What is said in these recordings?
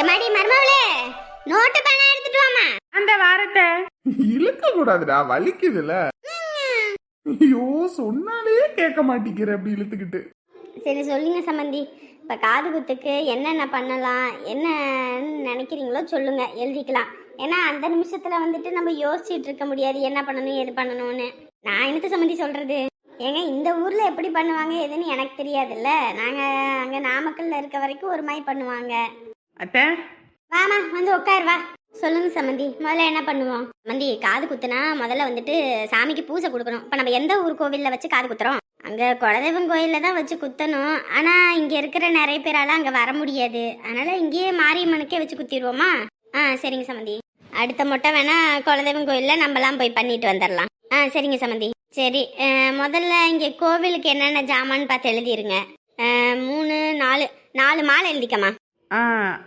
எம்மாடி மர்மவளே நோட்டு பேனா எடுத்துட்டு வாமா அந்த வாரத்தை. இழுக்க கூடாதுடா வலிக்குதுல ஐயோ சொன்னாலே கேட்க மாட்டேங்கிற அப்படி இழுத்துக்கிட்டு. சரி சொல்லுங்க சம்மந்தி. இப்போ காது குத்துக்கு என்னென்ன பண்ணலாம் என்ன நினைக்கிறீங்களோ சொல்லுங்க எழுதிக்கலாம். ஏன்னா அந்த நிமிஷத்தில் வந்துட்டு நம்ம யோசிச்சுட்டு இருக்க முடியாது என்ன பண்ணணும் எது பண்ணணும்னு. நான் எனக்கு சம்மந்தி சொல்கிறது ஏங்க இந்த ஊரில் எப்படி பண்ணுவாங்க எதுன்னு எனக்கு தெரியாதுல்ல. நாங்கள் அங்கே நாமக்கல்ல இருக்க வரைக்கும் ஒரு மாதிரி பண்ணுவாங்க. அத்தை வாமா வந்து உட்கார் வா. சொல்லுங்க சமந்தி. முதல்ல என்ன பண்ணுவோம்? சமந்தி காது குத்துனா முதல்ல வந்துட்டு சாமிக்கு பூசை கொடுக்கணும். இப்போ நம்ம எந்த ஊர் கோவிலில் வச்சு காது குத்துறோம்? அங்கே குலதெய்வம் கோயிலில் தான் வச்சு குத்தணும். ஆனால் இங்கே இருக்கிற நிறைய பேரால் அங்கே வர முடியாது. அதனால் இங்கேயே மாரியம்மனுக்கே வச்சு குத்திடுவோமா? ஆ சரிங்க சமந்தி. அடுத்த மொட்டை வேணா குலதெய்வம் கோயிலில் நம்மலாம் போய் பண்ணிட்டு வந்துடலாம். ஆ சரிங்க சமந்தி. சரி முதல்ல இங்கே கோவிலுக்கு என்னென்ன ஜாமான்னு பார்த்து எழுதிருங்க. மூணு நாலு நாலு மாலை எழுதிக்கம்மா. ஆ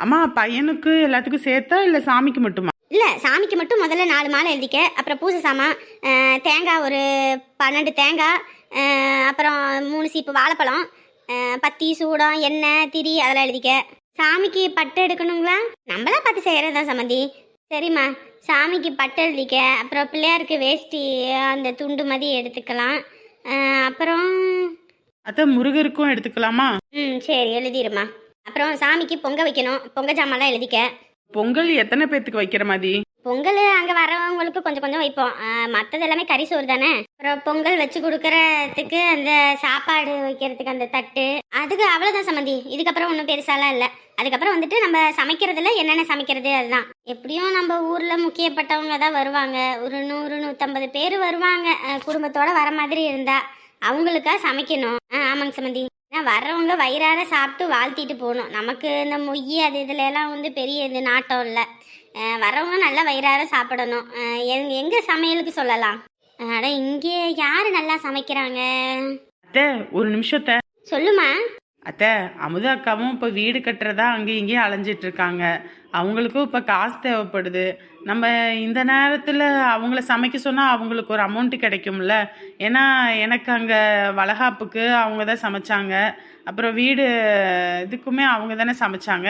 அம்மா பையனுக்கு எல்லாத்துக்கும் சேர்த்தா இல்லை சாமிக்கு மட்டுமா? இல்லை சாமிக்கு மட்டும் முதல்ல நாலு மாலை எழுதிக்க அப்புறம் பூசை சாமான் தேங்காய் ஒரு பன்னெண்டு தேங்காய் அப்புறம் மூணு சீப்பு வாழைப்பழம் பத்தி சூடம் எண்ணெய் திரி அதெல்லாம் எழுதிக்க. சாமிக்கு பட்டு எடுக்கணுங்களா? நம்மளா பார்த்து செய்கிறதா சம்மந்தி. சரிம்மா சாமிக்கு பட்டு எழுதிக்க அப்புறம் பிள்ளையாருக்கு வேஷ்டி அந்த துண்டு மாதிரி எடுத்துக்கலாம். அப்புறம் அத்தை முருகருக்கும் எடுத்துக்கலாமா? ம் சரி எழுதிருமா அப்புறம் சாமிக்கு பொங்க வைக்கணும். பொங்க ஜாமான்லாம் எழுதிக்க. பொங்கல் எத்தனை பேத்துக்கு வைக்கிற மாதிரி? பொங்கல் அங்கே வரவங்களுக்கு கொஞ்சம் கொஞ்சம் வைப்போம். மற்றது எல்லாமே கறி சோறு தானே? அப்புறம் பொங்கல் வச்சு கொடுக்கறதுக்கு அந்த சாப்பாடு வைக்கிறதுக்கு அந்த தட்டு. அதுக்கு அவ்வளோதான் சம்மந்தி. இதுக்கப்புறம் ஒன்றும் பெருசாலாம் இல்லை. அதுக்கப்புறம் வந்துட்டு நம்ம சமைக்கிறதுல என்னென்ன சமைக்கிறது அதுதான். எப்படியும் நம்ம ஊரில் முக்கியப்பட்டவங்க தான் வருவாங்க. ஒரு நூறு நூற்றம்பது பேர் வருவாங்க. குடும்பத்தோட வர மாதிரி இருந்தா அவங்களுக்கா சமைக்கணும். ஆ ஆமாங்க சம்மந்தி. ஏன்னா வர்றவங்க வயிறார சாப்பிட்டு வாழ்த்திட்டு போகணும். நமக்கு இந்த மொய் அது இதுல எல்லாம் வந்து பெரிய இது நாட்டம் இல்லை. அஹ் வரவங்க நல்லா வயிறார சாப்பிடணும். அஹ் எங்க எங்க சமையலுக்கு சொல்லலாம்? அட இங்கே யாரு நல்லா சமைக்கிறாங்க? அத்தை ஒரு நிமிஷத்தை. சொல்லுமா அத்தை அமுதா அக்காவும் இப்போ வீடு கட்டுறதா அங்கேயும் இங்கேயும் அலைஞ்சிட்டு இருக்காங்க அவங்களுக்கும் இப்போ காசு தேவைப்படுது. நம்ம இந்த நேரத்தில் அவங்கள சமைக்க சொன்னால் அவங்களுக்கு ஒரு அமௌண்ட் கிடைக்கும்ல. ஏன்னா எனக்கு அங்கே வளகாப்புக்கு அவங்க தான் சமைச்சாங்க. அப்புறம் வீடு இதுக்குமே அவங்க தானே சமைச்சாங்க.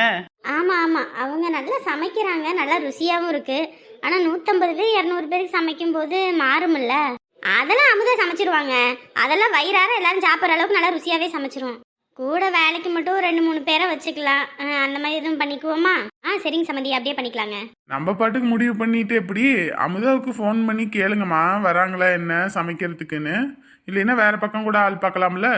ஆமா ஆமா. அவங்க நல்லா சமைக்கிறாங்க. நல்லா ருசியாவும் இருக்கு. ஆனா நூத்தம்பது பேர் இரநூறு பேருக்கு சமைக்கும் போது மாறும்ல. அதெல்லாம் அமுதா சமைச்சிருவாங்க. அதெல்லாம் வயிறார எல்லாரும் சாப்பிட்ற அளவுக்கு நல்லா ருசியாவே சமைச்சிருவோம் கூட வேலைக்கு மட்டும் ரெண்டு மூணு பேரை வச்சுக்கலாம். அந்த மாதிரி எதுவும் பண்ணிக்குவோமா? ஆ சரிங்க சம்மந்தி அப்படியே பண்ணிக்கலாங்க. நம்ம பாட்டுக்கு முடிவு பண்ணிட்டு எப்படி? அமுதாவுக்கு ஃபோன் பண்ணி கேளுங்கம்மா வராங்களா என்ன சமைக்கிறதுக்குன்னு. இல்லைன்னா வேற பக்கம் கூட ஆள் பார்க்கலாம்ல?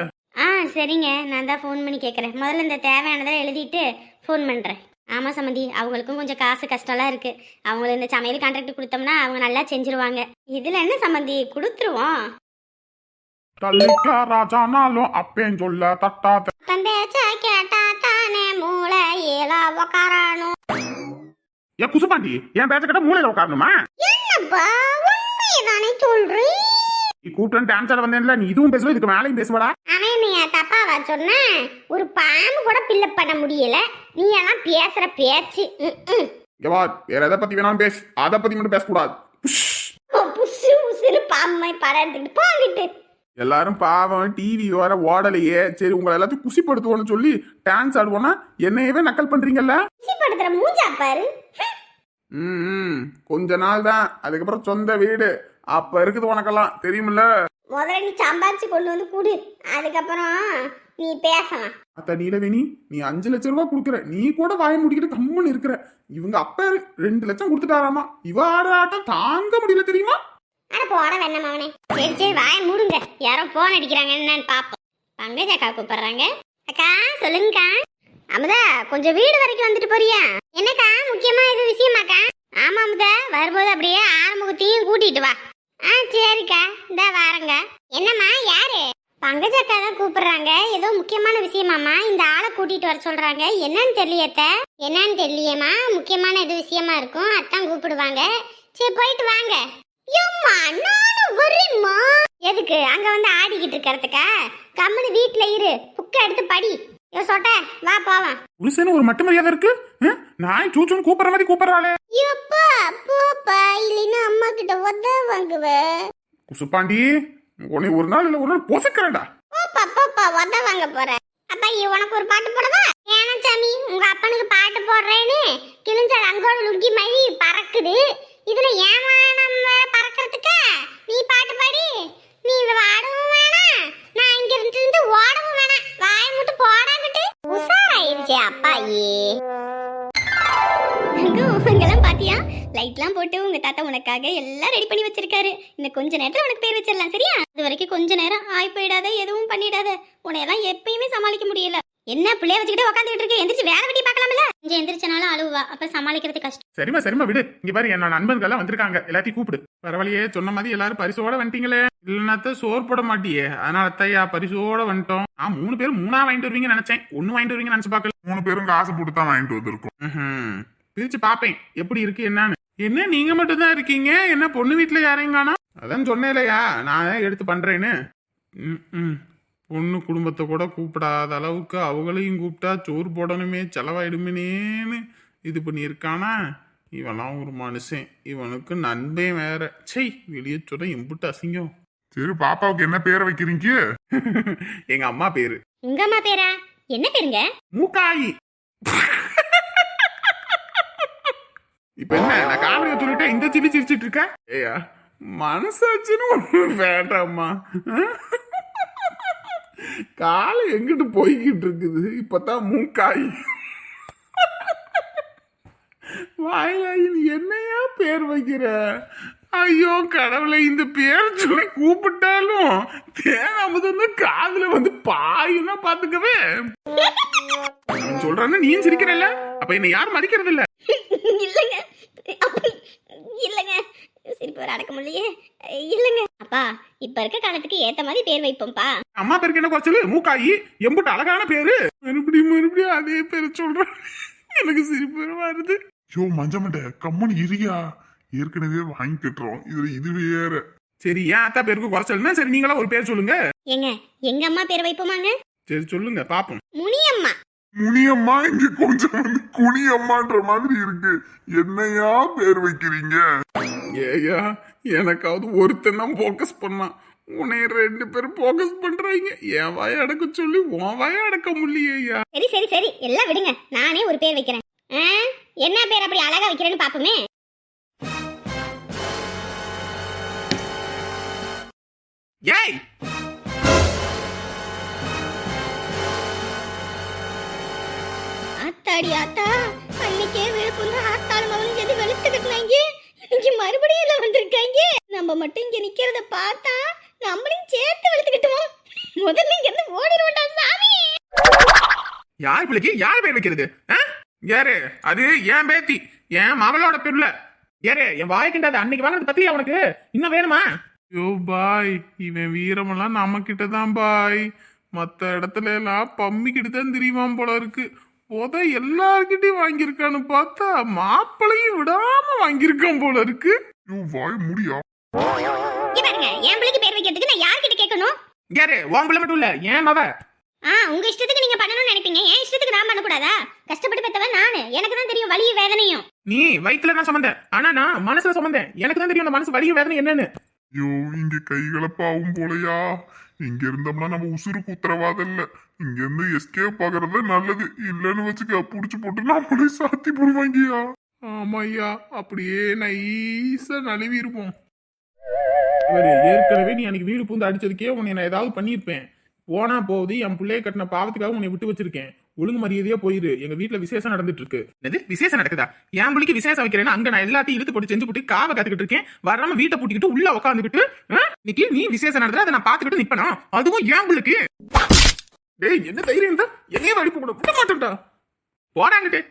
ஆ சரிங்க. நான் தான் ஃபோன் பண்ணி கேட்குறேன் முதல்ல இந்த தேவையானதை எழுதிட்டு ஃபோன் பண்ணுறேன் ஆமாம் சம்மந்தி அவங்களுக்கும் கொஞ்சம் காசு கஷ்டம்லாம் இருக்குது அவங்களுக்கு இந்த சமையல் கான்ட்ராக்ட் கொடுத்தோம்னா அவங்க நல்லா செஞ்சுருவாங்க. இதில் என்ன சம்மந்தி கொடுத்துருவோம். தள்ளிக்கா ராஜானாலும் அப்பேன் சொல்ல தட்டாத. கேட்டா தானே மூளை ஏலா உக்காரணும். ஏ குசுபாண்டி என் பேச்ச கிட்ட மூளையில உட்காரணுமா என்னப்பா உண்மையை தானே சொல்றீ? நீ கூப்பிட்டு டான்ஸ் வந்தேன்ல நீ இதுவும் பேசுவ இதுக்கு மேலையும் பேசுவடா? அவன் நீ தப்பாவா சொன்ன? ஒரு பாம்பு கூட பில்ல பண்ண முடியல. நீ எல்லாம் பேசுற பேச்சு வேற எதை பத்தி வேணாலும் பேசு. அதை பத்தி மட்டும் பேசக்கூடாது. புஷ். ஓ, புசு புசுன்னு பாம்பை படம் எடுத்துக்கிட்டு போங்கிட்டு. எல்லாரும் பாவம் டிவி வர ஓடலையே. சரி உங்களை எல்லாத்தையும் குசிப்படுத்துவோம்னு சொல்லி டான்ஸ் ஆடுவோன்னா என்னையவே நக்கல் பண்றீங்கல்ல? படுத்துற மூஞ்சா பாரு. ம், கொஞ்ச நாள் தான். அதுக்கப்புறம் சொந்த வீடு. அப்ப இருக்குது உனக்கெல்லாம். தெரியுமில்ல? முதல்ல நீ சம்பாரிச்சு கொண்டு வந்து கொடு. அதுக்கப்புறம் நீ பேசலாம். அத்த நீலவேணி நீ அஞ்சு லட்சம் ரூபாய் கொடுக்குற. நீ கூட வாய முடிக்கிட்டு கம்முன்னு இருக்கிற. இவங்க அப்பா ரெண்டு லட்சம் கொடுத்துட்டாராமா. இவ ஆடுற ஆட்டம் தாங்க முடியல தெரியுமா? அட போட வேண்டாம் அவனே. சரி சரி வாய மூடுங்க. யாரோ போன் அடிக்கிறாங்க என்னன்னு பாப்போம். பங்கஜ அக்கா கூப்பிடுறாங்க. அக்கா சொல்லுங்கக்கா. அமுதா கொஞ்சம் வீடு வரைக்கும் வந்துட்டு போறியா? என்னக்கா முக்கியமா இது விஷயமாக்கா? ஆமா அமுதா. வரும்போது அப்படியே ஆறுமுகத்தையும் கூட்டிட்டு வா. ஆ சரிக்கா. இந்த வாரங்க. என்னம்மா யாரு? பங்கஜ அக்கா தான் கூப்பிடுறாங்க. ஏதோ முக்கியமான விஷயமாமா இந்த ஆளை கூட்டிட்டு வர சொல்றாங்க. என்னன்னு தெரியலையத்த என்னன்னு தெரியலையேம்மா. முக்கியமான இது விஷயமா இருக்கும். அதான் கூப்பிடுவாங்க. சரி போயிட்டு வாங்க. எதுக்கு? அங்க வந்து ஆடிக்கிட்டு இருக்கறதுக்கா? கம்முனு வீட்ல இரு. புக்க எடுத்து படி. யோ சொட்ட வா போவான் புருஷனு ஒரு மட்டு மரியாதை இருக்கு? நாய் சூச்சுன்னு கூப்பிடுற மாதிரி கூப்பிடுறாளே. எப்பா போப்பா இல்லைன்னா அம்மா கிட்ட உத வாங்குவ? குசுப்பாண்டி உன்னை ஒரு நாள் இல்ல ஒரு நாள் பொசுக்கிறேன்டா. போப்பா போப்பா உத வாங்க போற. அப்பா உனக்கு ஒரு பாட்டு போடவா? ஏனா சாமி உங்க அப்பனுக்கு பாட்டு போடுறேன்னு கிழிஞ்சால் அங்கோட லுங்கி மாதிரி பறக்குது. இதுல ஏமானம் வேற பறக்கிறதுக்கு? நீ பாட்டு பாடி. நீ வாடவும் வேணாம். நான் இங்க இருந்து இருந்து ஓடவும் வேணாம். வாய முட்டு போடாங்கிட்டு. உஷாராயிருச்சே அப்பாயே. உங்கெல்லாம் பாத்தியா? லைட்லாம் போட்டு உங்க தாத்தா உனக்காக எல்லாம் ரெடி பண்ணி வச்சிருக்காரு. இந்த கொஞ்ச நேரத்துல உனக்கு பேர் வச்சிடலாம் சரியா? அது வரைக்கும் கொஞ்ச நேரம் ஆய் போயிடாத எதுவும் பண்ணிடாத. உன்னையெல்லாம் எப்பயுமே சமாளிக்க முடியல. என்ன பிள்ளைய வச்சுக்கிட்டு உட்காந்துக்கிட்டு இருக்கு? எந்திரிச்சு வேலை வெட்டி பார்க்கலாம்ல? கொஞ்சம் எந்திரிச்சனாலும் அழுவா. அப்ப சமாளிக்கிறது கஷ்டம். சரிம்மா சரிம்மா விடு. இங்க பாரு என்னோட நண்பர்கள் எல்லாம் வந்திருக்காங்க. எல்லாத்தையும் கூப்பிடு. பரவாயில்லையே சொன்ன மாதிரி எல்லாரும் பரிசோட வந்துட்டீங்களே. இல்லைன்னா சோறு போட மாட்டியே. அதனால அத்தையா பரிசோட வந்துட்டோம். நான் மூணு பேரும் மூணா வாங்கிட்டு வருவீங்கன்னு நினைச்சேன். ஒண்ணு வாங்கிட்டு வருவீங்கன்னு நினைச்சு பார்க்கல. மூணு பேரும் காசு போட்டு தான் வாங்கிட்டு வந்திருக்கோம். பிரிச்சு பாப்பேன் எப்படி இருக்கு என்னன்னு. என்ன நீங்க மட்டும் தான் இருக்கீங்க? என்ன பொண்ணு வீட்டுல யாரையும் காணோம்? அதான் சொன்னேன்லையா. நான் எடுத்து பண்றேன்னு. ம், ம். பொண்ணு குடும்பத்தை கூட கூப்பிடாத அளவுக்கு அவங்களையும் கூப்பிட்டா சோறு போடணுமே செலவாயிடுமேனேன்னு இது பண்ணியிருக்கானா? இவன்லாம் ஒரு மனுஷன். இவனுக்கு நண்பே வேற. சை வெளியே சொல்ல எம்புட்டு அசிங்கம். சரி பாப்பாவுக்கு என்ன பேரை வைக்கிறீங்க? எங்க அம்மா பேரு. உங்க அம்மா பேரா? என்ன பேருங்க? மூக்காயி. இப்ப என்ன நான் காமெடியை சொல்லிட்டேன் இந்த சிரி சிரிச்சிட்டு இருக்க ஏயா மனசாச்சுன்னு வேண்டாம்மா. காலை எங்கிட்டு போய்கிட்டு இருக்குது இப்பதான் மூக்காய். வாயிலாயின் என்னையா பேர் வைக்கிற? ஐயோ கடவுளை இந்த பேர் சொல்லி கூப்பிட்டாலும் தேன் அமுது காதுல வந்து பாயுன்னா பாத்துக்கவே. அவன் சொல்றான்னு நீயும் சிரிக்கிறல்ல? அப்ப என்ன யாரும் மதிக்கிறது இல்ல இல்லைங்க இல்லைங்க. சிரிப்பு வர அடக்க முடியலையே இல்லைங்க. அப்பா இப்ப இருக்க காலத்துக்கு ஏத்த மாதிரி பேர் வைப்போம்ப்பா. அம்மா பேருக்கு என்ன குறைச்சலு? மூக்காயி எம்புட்டு அழகான பேரு. மறுபடியும் மறுபடியும் அதே பேரு சொல்றேன் எனக்கு சிரிப்பு வருது. யோ மஞ்சமண்ட கம்மன் இரியா ஏற்கனவே வாங்கி கட்டுறோம். இதுல இது வேற. சரி ஏன் அத்தா பேருக்கு குறைச்சல்னா சரி நீங்களா ஒரு பேர் சொல்லுங்க. ஏங்க எங்க அம்மா பேர் வைப்போமாங்க? சரி சொல்லுங்க பாப்போம். முனியம்மா முனியம்மா இங்க கொஞ்சம் வந்து குனியம்மான்ற மாதிரி இருக்கு. என்னையா பேர் வைக்கிறீங்க? ஏயா எனக்காவது ஒருத்தன் தான் ஃபோக்கஸ் பண்ணான். உன்னைய ரெண்டு பேரும் ஃபோக்கஸ் பண்றாங்க. என் வாய அடக்க சொல்லி உன் வாய அடக்க முடியலையா? சரி சரி சரி. எல்லாம் விடுங்க. நானே ஒரு பேர் வைக்கிறேன். ஆ, என்ன பேர் அப்படி அழகா வைக்கிறேன்னு பாப்போமே ஏய் ஆத்தாடி ஆத்தா அன்னைக்கே விழுப்புந்து ஆத்தாள் மகனும் சேர்ந்து வெளுத்து கட்டினாங்க இங்க மறுபடியும் எல்லாம் வந்திருக்காங்க. நம்ம மட்டும் இங்க நிக்கிறத பார்த்தா நம்மளையும் சேர்த்து வெளுத்து கட்டுவோம் முதல்ல இங்க இருந்து ஓடிடுவோம்டா சாமி. யார் பிள்ளைக்கு? யார் பேர் வைக்கிறது? யாரு? அது என் பேத்தி என் மகளோட பிள்ளை. யாரு? என் வாய்க்கிண்டாது அன்னைக்கு வாங்கினது பத்தியா உனக்கு? இன்னும் வேணுமா? யோ பாய். இவன் வீரமெல்லாம் நம்ம கிட்ட தான் பாய். மத்த இடத்துல எல்லாம் பம்மிக்கிட்டு தான் தெரியுமாம் போல இருக்கு. போத எல்லார்கிட்டயும் வாங்கியிருக்கான்னு பார்த்தா மாப்பிளையும் விடாம வாங்கியிருக்கான் போல இருக்கு. யோ வாய் முடியா? பாருங்க என் பிள்ளைக்கு பேர் வைக்கிறதுக்கு நான் யார்கிட்ட கேட்கணும்? யாரு? உன் பிள்ளை மட்டும் இல்ல ஏன் மவ. ஆ உங்க இஷ்டத்துக்கு நீங்க பண்ணணும்னு நினைப்பீங்க. என் இஷ்டத்துக்கு நான் பண்ணக்கூடாதா? கஷ்டப்பட்டு பெத்தவன் நானு. எனக்கு தான் தெரியும் வலியும் வேதனையும். நீ வயிற்றுல தான் சுமந்த ஆனா நான் மனசுல சுமந்தேன். எனக்கு தான் தெரியும் அந்த மனசு வலியும் வேதனை என்னன்னு. யோ இங்க கைகளை பாவும் போலையா? இங்க இருந்தோம்னா நம்ம உசுருக்கு உத்தரவாதம் இல்ல. இங்கிருந்து எஸ்கேப் ஆகுறது நல்லது. இல்லைன்னு வச்சுக்க புடிச்சு போட்டு நம்மளே சாத்தி போடுவாங்கய்யா. ஆமாய்யா அப்படியே நைஸா நழுவி இருப்போம் ஏற்கனவே நீ அன்னைக்கு வீடு பூந்து அடிச்சதுக்கே உன்னை நான் ஏதாவது பண்ணியிருப்பேன். போனா போகுது என் பிள்ளைய கட்டின பாவத்துக்காக உன்னை விட்டு வச்சிருக்கேன். ஒழுங்கு மரியாதையா போயிரு. எங்க வீட்டுல விசேஷம் நடந்துட்டு இருக்கு என்னது? விசேஷம் நடக்குதா? என் பிள்ளைக்கு விசேஷம் வைக்கிறேன்னா அங்க நான் எல்லாத்தையும் இழுத்து போட்டு செஞ்சு போட்டு காவை கத்துக்கிட்டு இருக்கேன். வராம வீட்டை பூட்டிக்கிட்டு உள்ள உட்காந்துக்கிட்டு இன்னைக்கு நீ விசேஷம் நடத்துற அதை நான் பாத்துக்கிட்டு நிப்பனா? அதுவும் என் பிள்ளைக்கு. டேய் என்ன தைரியம் தான் என்னையே அடிப்பு கூட. விட மாட்டேன்டா. போடாங்கிட்டே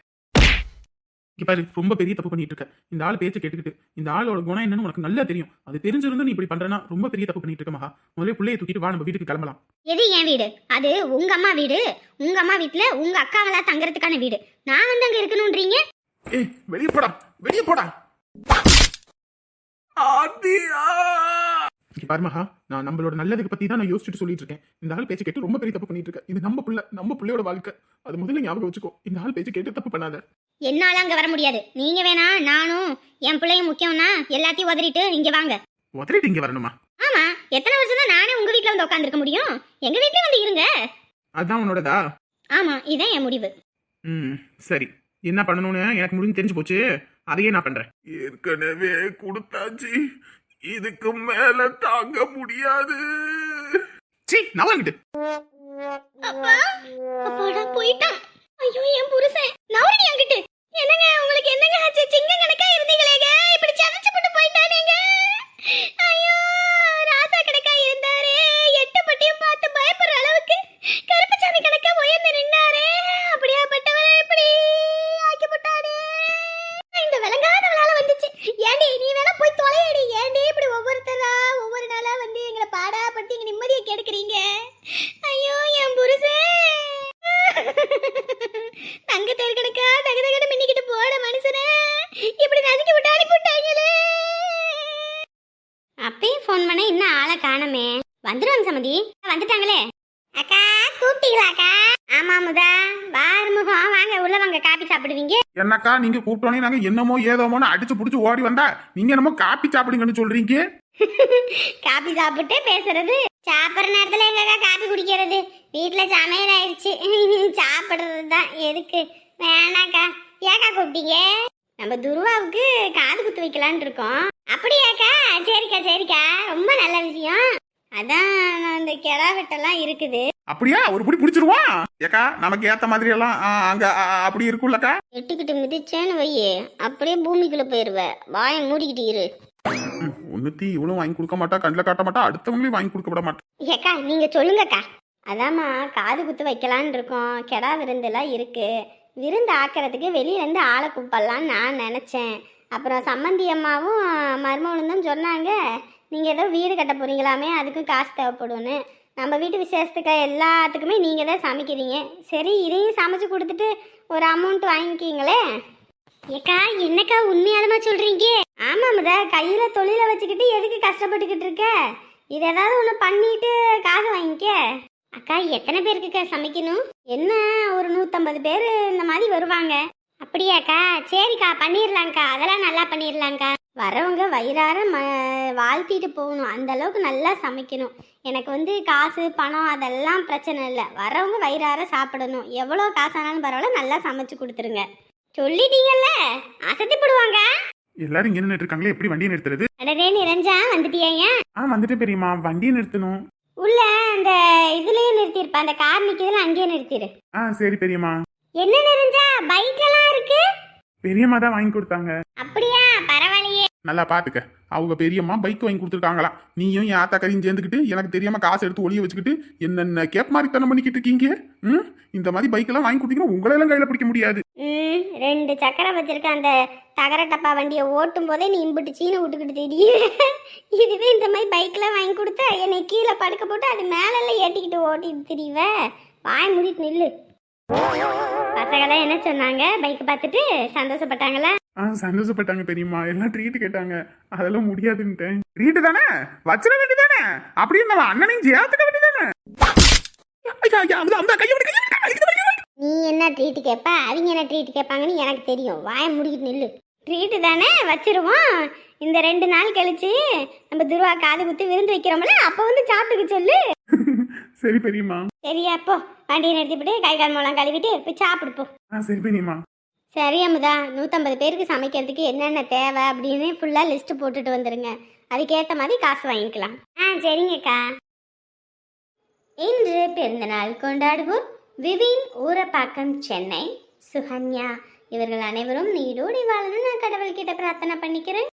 இங்க பாரு ரொம்ப பெரிய தப்பு பண்ணிட்டு இருக்க இந்த ஆள் பேச்ச கேட்டுக்கிட்டு இந்த ஆளோட குணம் என்னன்னு உனக்கு நல்லா தெரியும். அது தெரிஞ்சிருந்தும் நீ இப்படி பண்றனா ரொம்ப பெரிய தப்பு பண்ணிட்டு இருக்க மகா. முதல்ல பிள்ளைய தூக்கிட்டு வா நம்ம வீட்டுக்கு கிளம்பலாம். எது என் வீடு? அது உங்க அம்மா வீடு. உங்க அம்மா வீட்டுல உங்க அக்காவெல்லாம் தங்கறதுக்கான வீடு. நான் வந்து அங்க இருக்கணும்ன்றீங்க? ஏய் வெளிய போடா. வெளிய போடா. ஆதியா மகா நான் நம்மளோட நல்லதுக்கு பத்தி தான் நான் யோசிச்சுட்டு சொல்லிட்டு இருக்கேன் இந்த ஆள் பேச்சு கேட்டு ரொம்ப பெரிய தப்பு பண்ணிட்டு இருக்க இது நம்ம புள்ள நம்ம புள்ளையோட வாழ்க்கை. அது முதல்ல ஞாபகம் வச்சுக்கோ. இந்த ஆள் பேச்சு கேட்டு தப்பு பண்ணாத. என்னால அங்க வர முடியாது. நீங்க வேணா நானும் என் பிள்ளையும் முக்கியம்னா எல்லாத்தையும் உதறிட்டு இங்க வாங்க. உதறிட்டு இங்க வரணுமா? ஆமா. எத்தனை வருஷம் தான் நானே உங்க வீட்ல வந்து உட்காந்துருக்க முடியும்? எங்க வீட்லயே வந்து இருங்க. அதான் உன்னோடதா? ஆமா இதான் என் முடிவு. ம் சரி. என்ன பண்ணணும்னு எனக்கு முடிஞ்சு தெரிஞ்சு போச்சு. அதையே நான் பண்றேன். ஏற்கனவே கொடுத்தாச்சு. இதுக்கு மேல தாங்க முடியாது. சீ நவங்கிட்டு அப்பா அப்பாடா போயிட்டான். ஐயோ என் புருஷன். நவரடி அங்கிட்டு. என்னங்க உங்களுக்கு என்னங்க ஆச்சு? சிங்க கணக்கா இருந்தீங்களேங்க? இப்படி சதச்சு போட்டு போயிட்டானேங்க. ஐயோ ராசா கணக்கா இருந்தாரே. எட்டு பட்டியும் பார்த்து பயப்படுற அளவுக்கு கருப்பசாமி கணக்கா உயர்ந்து நின்னாரே. அப்படியா பட்டவரை இப்படி ஆக்கி போட்டானே இந்த விளங்காதவளால வந்துச்சு ஏண்டி நீ வேணா போய் தொலையடி ஏண்டி இப்படி ஒவ்வொருத்தரா ஒவ்வொரு நாளா வந்து எங்களை பாடா படுத்தி எங்க நிம்மதியை கெடுக்குறீங்க ஐயோ என் புருஷன் தங்க தேர் கணக்கா தக தகட மின்னிக்கிட்டு போன மனுஷனே இப்படி நசுக்கி விட்டு அனுப்பி விட்டாங்களே அப்பயும் ஃபோன் பண்ண இன்னும் ஆளை காணமே வந்துருவாங்க சமதி வந்துட்டாங்களே அக்கா கூப்பிட்டீங்களா அக்கா ஆமா முதா பாருமுகம் வாங்க உள்ள வாங்க காபி சாப்பிடுவீங்க? என்னக்கா நீங்க கூப்பிட்டோன்னே நாங்க என்னமோ ஏதோமோன்னு அடிச்சு புடிச்சு ஓடி வந்தா நீங்க என்னமோ காப்பி சாப்பிடுங்கன்னு சொல்றீங்க? காபி சாப்பிட்டு பேசுறது. சாப்பிட்ற நேரத்துல எங்கக்கா காபி குடிக்கிறது? வீட்டுல சமையல் ஆயிடுச்சு. சாப்பிடுறது தான் எதுக்கு? வேணாக்கா. ஏக்கா கூப்பிட்டீங்க? நம்ம துருவாவுக்கு காது குத்து வைக்கலான்னு இருக்கோம். அப்படியாக்கா? சரிக்கா சரிக்கா. ரொம்ப நல்ல விஷயம். அதான் அந்த கிடா வெட்டெல்லாம் இருக்குது. அப்படியா? ஒரு புடி பிடிச்சிருவோம் ஏக்கா நமக்கு ஏத்த மாதிரி எல்லாம் ஆ, அங்க ஆ, அப்படி இருக்கும்லக்கா எட்டுக்கிட்டு மிதிச்சேன்னு வையே அப்படியே பூமிக்குள்ள போயிருவ. வாயை மூடிக்கிட்டு இரு. ம், ஒண்ணுத்தி இவளும் வாங்கி கொடுக்க மாட்டா கண்ணில் காட்ட மாட்டா அடுத்தவங்களையும் வாங்கி கொடுக்க விட மாட்டா. ஏக்கா நீங்க சொல்லுங்கக்கா. அதாம்மா காது குத்து வைக்கலான்னு இருக்கோம். கெடா விருந்தெல்லாம் இருக்கு. விருந்து ஆக்கிறதுக்கு வெளியிலேருந்து ஆளை கூப்பிடலான்னு நான் நினச்சேன். அப்புறம் சம்மந்தி அம்மாவும் மருமகனும் தான் சொன்னாங்க. நீங்கள் ஏதோ வீடு கட்ட போகிறீங்களாமே அதுக்கும் காசு தேவைப்படும்னு. நம்ம வீட்டு விசேஷத்துக்கு எல்லாத்துக்குமே நீங்கள் தான் சமைக்கிறீங்க. சரி இதையும் சமைச்சு கொடுத்துட்டு ஒரு அமௌண்ட் வாங்கிக்கிங்களே? ஏக்கா என்னக்கா உண்மையாலுமா சொல்கிறீங்க ஆமாம் முத கையில் தொழிலை வச்சுக்கிட்டு எதுக்கு கஷ்டப்பட்டுக்கிட்டு இருக்க? இது ஏதாவது ஒன்று பண்ணிட்டு காசு வாங்கிக்க. அக்கா எத்தனை பேருக்குக்கா சமைக்கணும்? என்ன ஒரு நூற்றம்பது பேர் இந்த மாதிரி வருவாங்க. அப்படியாக்கா சரிக்கா பண்ணிடலாங்க்கா அதெல்லாம் நல்லா பண்ணிடலாங்க்கா வரவங்க வயிறார ம வாழ்த்திட்டு போகணும். அந்த அளவுக்கு நல்லா சமைக்கணும். எனக்கு வந்து காசு பணம் அதெல்லாம் பிரச்சனை இல்லை. வரவங்க வயிறார சாப்பிடணும். எவ்வளோ காசானாலும் பரவாயில்ல நல்லா சமைச்சு கொடுத்துருங்க. சொல்லிட்டீங்கல்ல? அசத்திப்படுவாங்க. எல்லாரும் இங்க நின்னுட்டு இருக்காங்களே எப்படி வண்டியை நிறுத்துறது? அடடே நிரஞ்சா வந்துட்டியாங்க ஆ வந்துட்டு பெரியம்மா. வண்டியை நிறுத்தணும். உள்ள அந்த இதுலயே நிறுத்திருப்பா அந்த கார் நிக்குதுல அங்கேயே நிறுத்திரு. ஆ சரி பெரியம்மா. என்ன நிரஞ்சா பைக் எல்லாம் இருக்கு? பெரியம்மா தான் வாங்கி கொடுத்தாங்க. நல்லா பார்த்துக்க அவங்க பெரியம்மா பைக் வாங்கி கொடுத்துருக்காங்களாம். நீயும் என் ஆத்தா கதையும் சேர்ந்துக்கிட்டு எனக்கு தெரியாம காசு எடுத்து ஒளிய வச்சுக்கிட்டு என்னென்ன கேப் மாதிரி தனம் பண்ணிக்கிட்டு இருக்கீங்க? ம்? இந்த மாதிரி பைக் எல்லாம் வாங்கி கொடுத்தீங்கன்னா உங்களெல்லாம் கையில பிடிக்க முடியாது. ம் ரெண்டு சக்கரம் வச்சிருக்க அந்த தகர டப்பா வண்டியை ஓட்டும் போதே நீ இம்பிட்டு சீனை விட்டுக்கிட்டு தெரியும் இதுவே இந்த மாதிரி பைக்கெலாம் வாங்கி கொடுத்தா என்னை கீழே படுக்க போட்டு அது மேலெல்லாம் ஏட்டிக்கிட்டு ஓட்டிட்டு தெரியுவ வாய் மூடிட்டு நில்லு. பசங்களாம் என்ன சொன்னாங்க? பைக் பார்த்துட்டு சந்தோஷப்பட்டாங்களா? ஆ சந்தோஷப்பட்டாங்க பெரியம்மா எல்லாம் ட்ரீட் கேட்டாங்க. அதெல்லாம் முடியாதுன்ட்டேன் ட்ரீட் தானே? வச்சிட வேண்டியதானே? அப்படியே நம்ம அண்ணனையும் சேர்த்துக்க வேண்டியதானே. நீ என்ன ட்ரீட் கேட்ப அவங்க என்ன ட்ரீட் கேட்பாங்கன்னு எனக்கு தெரியும். வாயை முடிக்கிட்டு நில்லு. ட்ரீட்டு தானே? வச்சிருவோம். இந்த ரெண்டு நாள் கழிச்சு நம்ம துருவா காது குத்தி விருந்து வைக்கிறோம்ல அப்போ வந்து சாப்பிட்டுக்க சொல்லு. சரி பெரியம்மா. சரியா அப்போ. வண்டியை நிறுத்திவிட்டு கை கால் மூலம் கழுவிட்டு போய் சாப்பிடு போ. ஆ சரி பெரியம்மா. சரி அமுதா நூற்றம்பது பேருக்கு சமைக்கிறதுக்கு என்னென்ன தேவை அப்படின்னு ஃபுல்லாக லிஸ்ட்டு போட்டுட்டு வந்துடுங்க அதுக்கேற்ற மாதிரி காசு வாங்கிக்கலாம். ஆ சரிங்கக்கா. இன்று பிறந்தநாள் கொண்டாடுவோம் விவின் ஊரப்பாக்கம் சென்னை. சுகன்யா இவர்கள் அனைவரும் நீடோடி வாழணும் நான் கடவுள்கிட்ட பிரார்த்தனை பண்ணிக்கிறேன்.